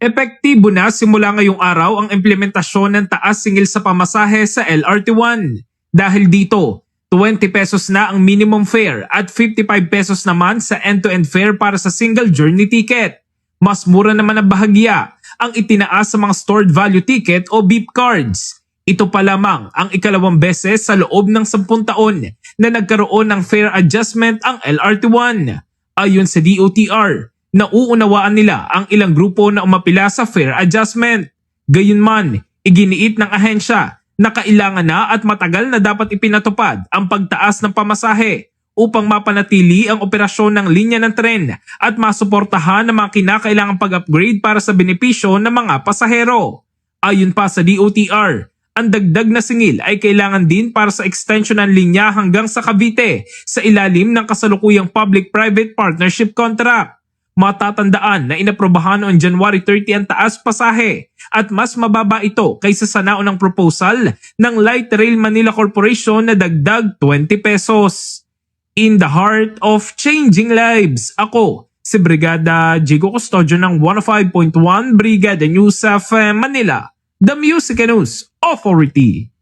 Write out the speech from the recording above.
Epektibo na simula ngayong araw ang implementasyon ng taas singil sa pamasahe sa LRT1. Dahil dito, 20 pesos na ang minimum fare at 55 pesos naman sa end-to-end fare para sa single journey ticket. Mas mura naman ang bahagya ang itinaas sa mga stored value ticket o beep cards. Ito pa lamang ang ikalawang beses sa loob ng 10 taon na nagkaroon ng fare adjustment ang LRT1. Ayon sa DOTR, nauunawaan nila ang ilang grupo na umapila sa fare adjustment. Gayunman, iginiit ng ahensya na kailangan na at matagal na dapat ipinatupad ang pagtaas ng pamasahe upang mapanatili ang operasyon ng linya ng tren at masuportahan ang mga kinakailangang pag-upgrade para sa benepisyo ng mga pasahero. Ayon pa sa DOTR, ang dagdag na singil ay kailangan din para sa extension ng linya hanggang sa Cavite sa ilalim ng kasalukuyang public-private partnership contract. Matatandaan na inaprobahan noong January 30 ang taas pasahe at mas mababa ito kaysa sa naunang proposal ng Light Rail Manila Corporation na dagdag 20 pesos. In the heart of changing lives, ako si Brigada Jigo Custodio ng 105.1 Brigada News of Manila, the Music News Authority.